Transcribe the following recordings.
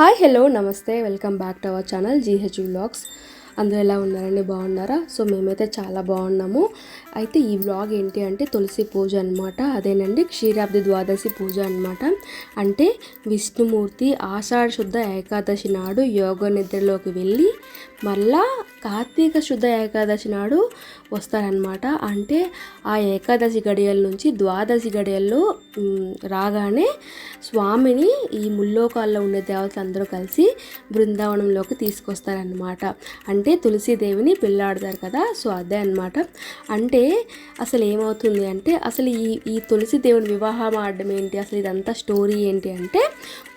Hi hello namaste welcome back to our channel GH vlogs. అందరూ ఎలా ఉన్నారండి? బాగున్నారా? సో మేమైతే చాలా బాగున్నాము. అయితే ఈ వ్లాగ్ ఏంటి అంటే తులసి పూజ అనమాట అదేనండి క్షీరాబ్ది ద్వాదశి పూజ అనమాట అంటే విష్ణుమూర్తి ఆషాఢ శుద్ధ ఏకాదశి నాడు యోగ నిద్రలోకి వెళ్ళి మళ్ళా కార్తీక శుద్ధ ఏకాదశి నాడు వస్తారనమాట అంటే ఆ ఏకాదశి గడియల నుంచి ద్వాదశి గడియల్లో రాగానే స్వామిని ఈ ముల్లోకాల్లో ఉండే దేవతలు అందరూ కలిసి బృందావనంలోకి తీసుకొస్తారనమాట అంటే తులసీదేవిని పెళ్ళాడతారు కదా సో అదే అనమాట అంటే అసలు ఏమవుతుంది అంటే అసలు ఈ ఈ తులసీదేవుని వివాహం ఆడడం ఏంటి అసలు ఇదంతా స్టోరీ ఏంటి అంటే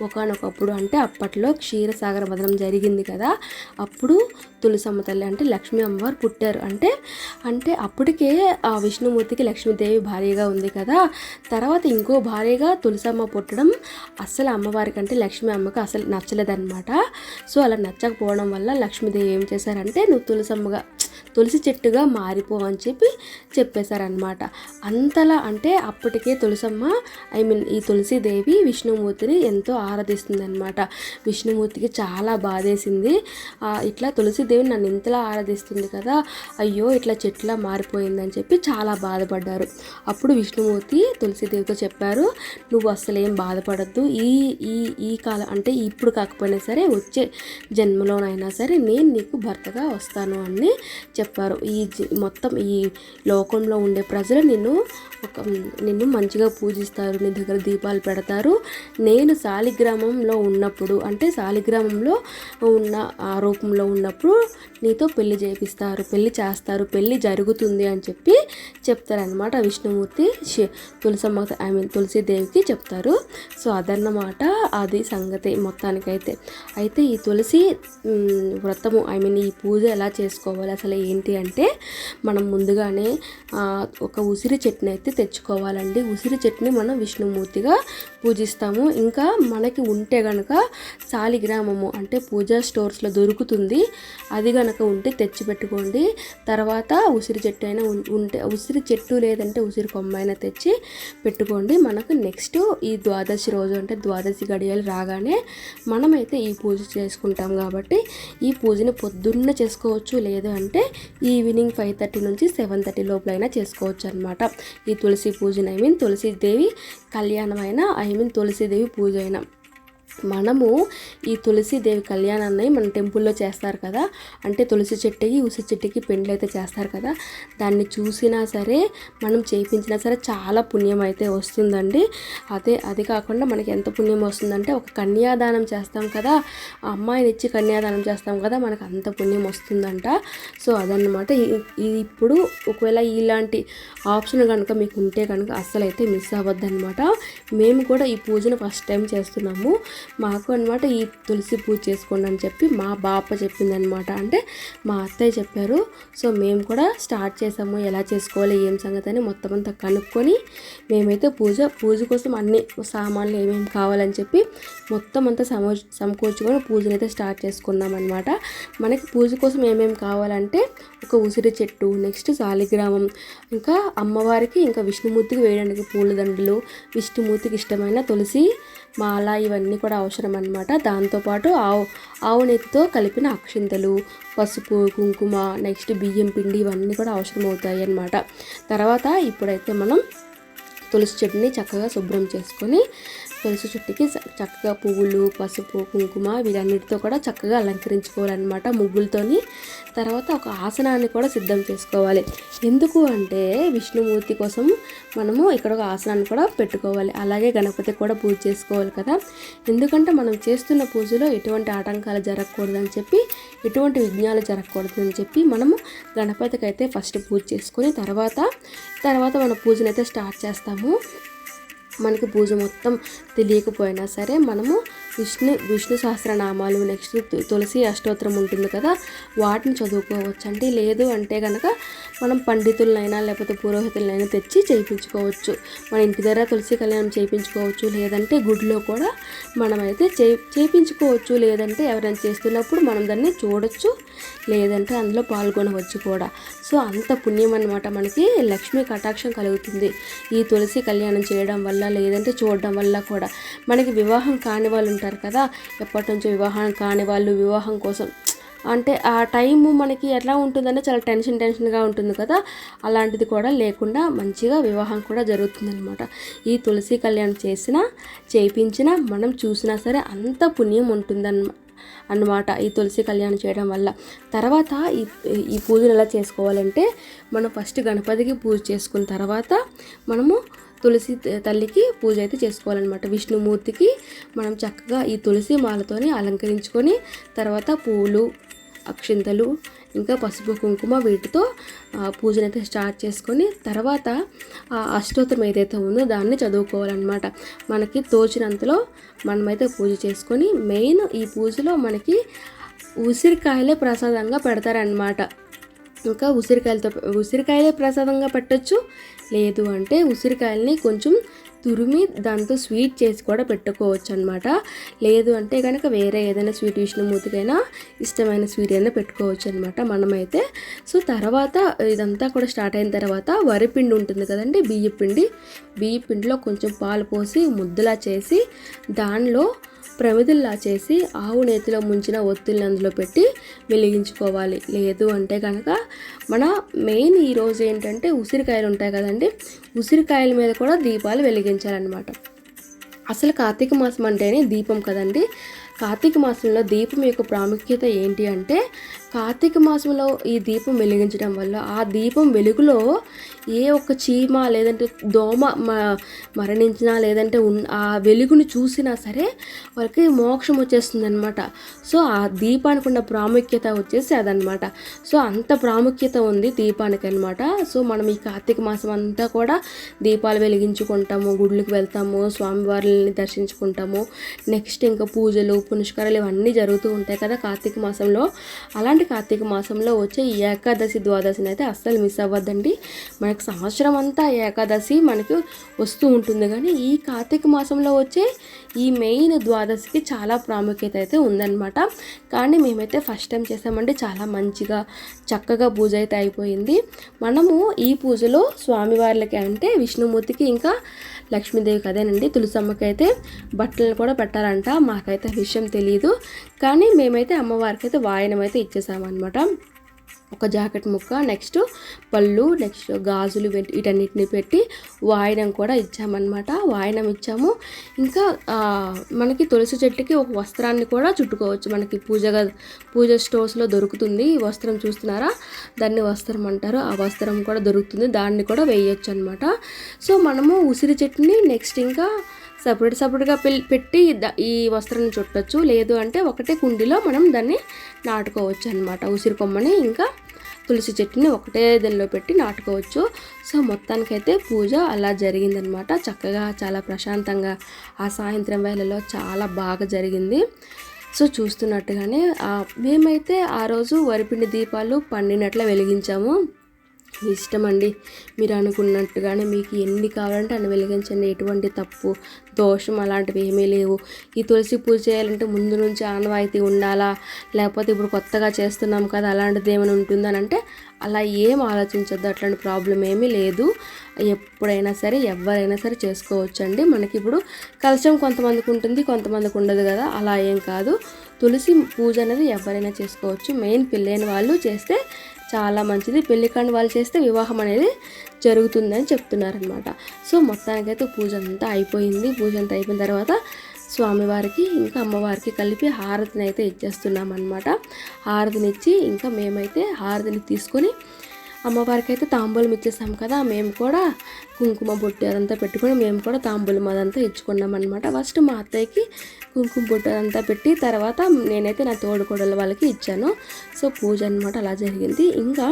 ఒకనొకప్పుడు అంటే అప్పట్లో క్షీరసాగర మదనం జరిగింది కదా అప్పుడు తులసమ్మ తల్లి అంటే లక్ష్మీ అమ్మవారు పుట్టారు. అంటే అంటే అప్పటికే ఆ విష్ణుమూర్తికి లక్ష్మీదేవి భార్యగా ఉంది కదా. తర్వాత ఇంకో భార్యగా తులసమ్మ పుట్టడం అస్సలు అమ్మవారికి అంటే లక్ష్మీ అమ్మకి అసలు నచ్చలేదన్నమాట. సో అలా నచ్చకపోవడం వల్ల లక్ష్మీదేవి ఏం చేశారంటే నువ్వు తులసమ్మగా తులసి చెట్టుగా మారిపోవని చెప్పి చెప్పేశారనమాట అంతలా అంటే అప్పటికే తులసమ్మ ఐ మీన్ ఈ తులసీదేవి విష్ణుమూర్తిని ఎంతో ఆరాధిస్తుంది అనమాట విష్ణుమూర్తికి చాలా బాధేసింది. ఇట్లా తులసీదేవి నన్ను ఇంతలా ఆరాధిస్తుంది కదా అయ్యో ఇట్లా చెట్లా మారిపోయిందని చెప్పి చాలా బాధపడ్డారు. అప్పుడు విష్ణుమూర్తి తులసీదేవితో చెప్పారు నువ్వు అసలు ఏం బాధపడద్దు. ఈ ఈ ఈ కాలం అంటే ఇప్పుడు కాకపోయినా సరే వచ్చే జన్మలోనైనా సరే నేను నీకు భర్తగా వస్తాను అని చెప్పారు. ఈ మొత్తం ఈ లోకంలో ఉండే ప్రజలు నిన్ను ఒక నిన్ను మంచిగా పూజిస్తారు నీ దగ్గర దీపాలు పెడతారు. నేను శాలిగ్రామంలో ఉన్నప్పుడు అంటే శాలిగ్రామంలో ఉన్న ఆ రూపంలో ఉన్నప్పుడు నీతో పెళ్ళి చేపిస్తారు పెళ్ళి చేస్తారు పెళ్ళి జరుగుతుంది అని చెప్పి చెప్తారనమాట విష్ణుమూర్తి. తులసమ్మ ఐ మీన్ తులసీదేవికి చెప్తారు. సో అదన్నమాట అది సంగతి మొత్తానికైతే. అయితే ఈ తులసి వ్రతము ఐ మీన్ ఈ పూజ ఎలా చేసుకోవాలి? అసలు ఏంటి అంటే మనం ముందుగానే ఒక ఉసిరి చెట్టుని అయితే తెచ్చుకోవాలండి. ఉసిరి చెట్ని మనం విష్ణుమూర్తిగా పూజిస్తాము. ఇంకా మనకి ఉంటే గనక శాలిగ్రామము అంటే పూజా స్టోర్స్లో దొరుకుతుంది. అది గనక ఉంటే తెచ్చి పెట్టుకోండి తర్వాత ఉసిరి చెట్టు అయినా ఉం- ఉంటే ఉసిరి చెట్టు లేదంటే ఉసిరి కొమ్మ అయినా తెచ్చి పెట్టుకోండి. మనకు నెక్స్ట్ ఈ ద్వాదశి రోజు అంటే ద్వాదశి గడియలు రాగానే మనమైతే ఈ పూజ చేసుకుంటాం కాబట్టి ఈ పూజని పొద్దున్న చేసుకోవచ్చు. లేదు అంటే ఈవినింగ్ ఫైవ్ థర్టీ నుంచి సెవెన్ థర్టీ లోపలైనా చేసుకోవచ్చు అనమాట ఈ తులసి పూజను ఐ మీన్ తులసీదేవి కళ్యాణం అయినా ఐ మీన్ తులసీదేవి పూజ అయినా. మనము ఈ తులసిదేవి కళ్యాణాన్ని మన టెంపుల్లో చేస్తారు కదా. అంటే తులసి చెట్టుకి ఉసి చెట్టుకి పెండ్లు అయితే చేస్తారు కదా. దాన్ని చూసినా సరే మనం చేయించినా సరే చాలా పుణ్యం అయితే వస్తుందండి. అదే అది కాకుండా మనకి ఎంత పుణ్యం వస్తుందంటే ఒక కన్యాదానం చేస్తాం కదా. అమ్మాయిని ఇచ్చి కన్యాదానం చేస్తాం కదా మనకు అంత పుణ్యం వస్తుందంట. సో అదన్నమాట. ఇప్పుడు ఒకవేళ ఇలాంటి ఆప్షన్ కనుక మీకు ఉంటే కనుక అస్సలు అయితే మిస్ అవ్వద్దు అనమాట మేము కూడా ఈ పూజను ఫస్ట్ టైం చేస్తున్నాము. మాకు అనమాట ఈ తులసి పూజ చేసుకోండి అని చెప్పి మా బాప చెప్పింది అనమాట అంటే మా అత్తయ్య చెప్పారు. సో మేము కూడా స్టార్ట్ చేసాము. ఎలా చేసుకోవాలి ఏం సంగతి అని మొత్తం అంతా కనుక్కొని మేమైతే పూజ పూజ కోసం అన్ని సామాన్లు ఏమేమి కావాలని చెప్పి మొత్తం అంతా సమో సమకూర్చుకొని పూజను అయితే స్టార్ట్ చేసుకున్నాం అనమాట మనకి పూజ కోసం ఏమేమి కావాలంటే ఒక ఉసిరి చెట్టు నెక్స్ట్ శాలిగ్రామం ఇంకా అమ్మవారికి ఇంకా విష్ణుమూర్తికి వేయడానికి పూలదండలు విష్ణుమూర్తికి ఇష్టమైన తులసి మాల ఇవన్నీ కూడా అవసరం అనమాట దాంతోపాటు ఆవు ఆవు నెత్తితో కలిపిన అక్షింతలు పసుపు కుంకుమ నెక్స్ట్ బియ్యం పిండి ఇవన్నీ కూడా అవసరం అవుతాయి అన్నమాట తర్వాత ఇప్పుడైతే మనం తులసి చెట్టుని చక్కగా శుభ్రం చేసుకొని తులసి చెట్టుకి చక్కగా పువ్వులు పసుపు కుంకుమ వీటన్నిటితో కూడా చక్కగా అలంకరించుకోవాలన్నమాట ముగ్గులతోని. తర్వాత ఒక ఆసనాన్ని కూడా సిద్ధం చేసుకోవాలి. ఎందుకు అంటే విష్ణుమూర్తి కోసం మనము ఇక్కడ ఒక ఆసనాన్ని కూడా పెట్టుకోవాలి. అలాగే గణపతి కూడా పూజ చేసుకోవాలి కదా. ఎందుకంటే మనం చేస్తున్న పూజలో ఎటువంటి ఆటంకాలు జరగకూడదని చెప్పి ఎటువంటి విఘ్నాలు జరగకూడదని చెప్పి మనము గణపతికి అయితే ఫస్ట్ పూజ చేసుకొని తర్వాత తర్వాత మన పూజనైతే స్టార్ట్ చేస్తాము. మనకి పూజ మొత్తం తెలియకపోయినా సరే మనము విష్ణు విష్ణు సహస్రనామాలు నెక్స్ట్ తులసి అష్టోత్తరం ఉంటుంది కదా వాటిని చదువుకోవచ్చు. అంటే లేదు అంటే కనుక మనం పండితులనైనా లేకపోతే పురోహితులనైనా తెచ్చి చేయించుకోవచ్చు. మన ఇంటి దగ్గర తులసి కళ్యాణం చేయించుకోవచ్చు. లేదంటే గుడిలో కూడా మనమైతే చే చేయించుకోవచ్చు. లేదంటే ఎవరైనా చేస్తున్నప్పుడు మనం దాన్ని చూడొచ్చు. లేదంటే అందులో పాల్గొనవచ్చు కూడా. సో అంత పుణ్యం అనమాట మనకి. లక్ష్మీ కటాక్షం కలుగుతుంది. ఈ తులసి కళ్యాణం చేయడం వల్ల లేదంటే చూడడం వల్ల కూడా. మనకి వివాహం కాని వాళ్ళు ఉంటారు కదా. ఎప్పటి నుంచో వివాహం కాని వాళ్ళు వివాహం కోసం. అంటే ఆ టైము మనకి ఎట్లా ఉంటుందంటే చాలా టెన్షన్ టెన్షన్గా ఉంటుంది కదా. అలాంటిది కూడా లేకుండా మంచిగా వివాహం కూడా జరుగుతుందనమాట ఈ తులసి కళ్యాణం చేసినా చేయించినా మనం చూసినా సరే అంత పుణ్యం ఉంటుందన్నమాట అన్నమాట ఈ తులసి కళ్యాణం చేయడం వల్ల. తర్వాత ఈ ఈ పూజను ఎలా చేసుకోవాలంటే మనం ఫస్ట్ గణపతికి పూజ చేసుకున్న తర్వాత మనము తులసి తల్లికి పూజ అయితే చేసుకోవాలన్నమాట. విష్ణుమూర్తికి మనం చక్కగా ఈ తులసి మాలతోని అలంకరించుకొని తర్వాత పూలు అక్షింతలు ఇంకా పసుపు కుంకుమ వీటితో పూజను అయితే స్టార్ట్ చేసుకొని తర్వాత ఆ అష్టోత్తరం ఏదైతే ఉందో దాన్ని చదువుకోవాలన్నమాట. మనకి తోచినంతలో మనమైతే పూజ చేసుకొని మెయిన్ ఈ పూజలో మనకి ఉసిరికాయలే ప్రసాదంగా పెడతారనమాట ఇంకా ఉసిరికాయలతో ఉసిరికాయలే ప్రసాదంగా పెట్టచ్చు లేదు అంటే ఉసిరికాయల్ని కొంచెం తురిమి దాంతో స్వీట్ చేసి కూడా పెట్టుకోవచ్చు అనమాట లేదు అంటే కనుక వేరే ఏదైనా స్వీట్ విష్ణుమూర్తికైనా ఇష్టమైన స్వీట్ అయినా పెట్టుకోవచ్చు అనమాట మనమైతే. సో తర్వాత ఇదంతా కూడా స్టార్ట్ అయిన తర్వాత వరిపిండి ఉంటుంది కదండి బియ్య పిండి బియ్య పిండిలో కొంచెం పాలు పోసి ముద్దలా చేసి దానిలో ప్రమిదుల్లా చేసి ఆవు నేతిలో ముంచిన ఒత్తిళ్ళని అందులో పెట్టి వెలిగించుకోవాలి. లేదు అంటే కనుక మన మెయిన్ ఈరోజు ఏంటంటే ఉసిరికాయలు ఉంటాయి కదండి. ఉసిరికాయల మీద కూడా దీపాలు వెలిగించాలన్నమాట. అసలు కార్తీక మాసం అంటేనే దీపం కదండి. కార్తీక మాసంలో దీపం యొక్క ప్రాముఖ్యత ఏంటి అంటే కార్తీక మాసంలో ఈ దీపం వెలిగించడం వల్ల ఆ దీపం వెలుగులో ఏ ఒక్క చీమ లేదంటే దోమ మరణించినా లేదంటే ఆ వెలుగుని చూసినా సరే వాళ్ళకి మోక్షం వచ్చేస్తుంది అనమాట సో ఆ దీపానికి ఉన్న ప్రాముఖ్యత వచ్చేసి అదనమాట సో అంత ప్రాముఖ్యత ఉంది దీపానికి అనమాట సో మనం ఈ కార్తీక మాసం అంతా కూడా దీపాలు వెలిగించుకుంటాము గుడ్లకు వెళ్తాము స్వామివారిని దర్శించుకుంటాము. నెక్స్ట్ ఇంకా పూజలు పునస్కారాలు ఇవన్నీ జరుగుతూ ఉంటాయి కదా కార్తీక మాసంలో. అలాంటి కార్తీక మాసంలో వచ్చే ఈ ఏకాదశి ద్వాదశిని అయితే అస్సలు మిస్ అవ్వద్దండి. మనకి సంవత్సరం అంతా ఏకాదశి మనకి వస్తూ ఉంటుంది. కానీ ఈ కార్తీక మాసంలో వచ్చే ఈ మెయిన్ ద్వాదశికి చాలా ప్రాముఖ్యత అయితే ఉందన్నమాట. కానీ మేమైతే ఫస్ట్ టైం చేసామంటే చాలా మంచిగా చక్కగా పూజ అయితే అయిపోయింది. మనము ఈ పూజలో స్వామివార్లకి అంటే విష్ణుమూర్తికి ఇంకా లక్ష్మీదేవికి అదేనండి తులసమ్మకి అయితే బట్టలను కూడా పెట్టారంట మాకైతే విషయం తెలియదు కానీ మేమైతే అమ్మవారికి అయితే వాయనం అయితే ఇచ్చేసామన్నమాట. ఒక జాకెట్ ముక్క నెక్స్ట్ పళ్ళు నెక్స్ట్ గాజులు వీటన్నిటిని పెట్టి వాయనం కూడా ఇచ్చామన్నమాట. వాయనం ఇచ్చాము. ఇంకా మనకి తులసి చెట్టుకి ఒక వస్త్రాన్ని కూడా చుట్టుకోవచ్చు. మనకి పూజగా పూజ స్టోర్స్లో దొరుకుతుంది. ఈ వస్త్రం చూస్తున్నారా? దాన్ని వస్త్రం అంటారు. ఆ వస్త్రం కూడా దొరుకుతుంది. దాన్ని కూడా వేయచ్చు అనమాట సో మనము ఉసిరి చెట్టుని నెక్స్ట్ ఇంకా సపరేట్ సపరేట్గా పెట్టి ఈ వస్త్రాన్ని చుట్టచ్చు. లేదు అంటే ఒకటే కుండీలో మనం దాన్ని నాటుకోవచ్చు అనమాట ఉసిరి కొమ్మని ఇంకా తులసి చెట్టుని ఒకటే దానిలో పెట్టి నాటుకోవచ్చు. సో మొత్తానికైతే పూజ అలా జరిగిందనమాట చక్కగా చాలా ప్రశాంతంగా ఆ సాయంత్రం వేళలో చాలా బాగా జరిగింది. సో చూస్తున్నట్టుగానే మేమైతే ఆ రోజు వరిపిండి దీపాలు పండినట్లు వెలిగించాము. ఇష్టం అండి మీరు అనుకున్నట్టుగానే మీకు ఎన్ని కావాలంటే అన్ని వెలిగించండి. ఎటువంటి తప్పు దోషం అలాంటివి ఏమీ లేవు. ఈ తులసి పూజ చేయాలంటే ముందు నుంచి ఆనవాయితీ ఉండాలా? లేకపోతే ఇప్పుడు కొత్తగా చేస్తున్నాం కదా అలాంటిది ఏమైనా ఉంటుందని అంటే అలా ఏం ఆలోచించద్దు. అట్లాంటి ప్రాబ్లం ఏమీ లేదు. ఎప్పుడైనా సరే ఎవరైనా సరే చేసుకోవచ్చండి. మనకి ఇప్పుడు కలశం కొంతమందికి ఉంటుంది కొంతమందికి ఉండదు కదా. అలా ఏం కాదు. తులసి పూజ అనేది ఎవరైనా చేసుకోవచ్చు. మెయిన్ పెళ్ళైన వాళ్ళు చేస్తే చాలా మంచిది. పెళ్ళికాండి వాళ్ళు చేస్తే వివాహం అనేది జరుగుతుందని చెప్తున్నారనమాట సో మొత్తానికైతే పూజ అంతా అయిపోయింది. పూజ అంతా అయిపోయిన తర్వాత స్వామివారికి ఇంకా అమ్మవారికి కలిపి హారతిని అయితే ఇచ్చేస్తున్నాం అనమాట హారతిని ఇచ్చి ఇంకా మేమైతే హారతిని తీసుకొని అమ్మవారికి అయితే తాంబూలం ఇచ్చేసాం కదా మేము కూడా కుంకుమ బొట్టు అదంతా పెట్టుకొని మేము కూడా తాంబూలం అదంతా ఇచ్చుకున్నాం అనమాట ఫస్ట్ మా అత్తయ్యకి కుంకుమ బొట్టు అదంతా పెట్టి తర్వాత నేనైతే నా తోడుకోడల వాళ్ళకి ఇచ్చాను. సో పూజ అనమాట అలా జరిగింది. ఇంకా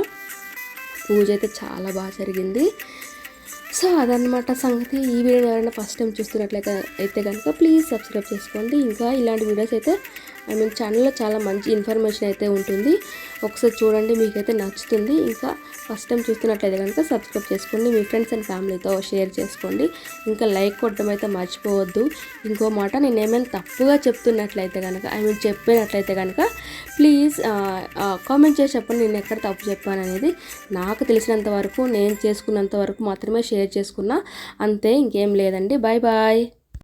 పూజ అయితే చాలా బాగా జరిగింది. సో అదనమాట సంగతి. ఈ వీడియో ఎవరైనా ఫస్ట్ టైం చూస్తున్నట్లయితే అయితే కనుక ప్లీజ్ సబ్స్క్రైబ్ చేసుకోండి. ఇంకా ఇలాంటి వీడియోస్ అయితే ఐ మీన్ ఛానల్లో చాలా మంచి ఇన్ఫర్మేషన్ అయితే ఉంటుంది. ఒకసారి చూడండి మీకైతే నచ్చుతుంది. ఇంకా ఫస్ట్ టైం చూస్తున్నట్లయితే కనుక సబ్స్క్రైబ్ చేసుకోండి. మీ ఫ్రెండ్స్ అండ్ ఫ్యామిలీతో షేర్ చేసుకోండి. ఇంకా లైక్ కొట్టడం అయితే మర్చిపోవద్దు. ఇంకో మాట నేను ఏమైనా తప్పుగా చెప్తున్నట్లయితే కనుక ఐ మీన్ చెప్పినట్లయితే కనుక ప్లీజ్ కామెంట్ చేసి చెప్పండి. నేను ఎక్కడ తప్పు చెప్పాను అనేది నాకు తెలిసినంత వరకు నేను చేసుకున్నంత వరకు మాత్రమే షేర్ చేసుకున్నా. అంతే ఇంకేం లేదండి. Bye bye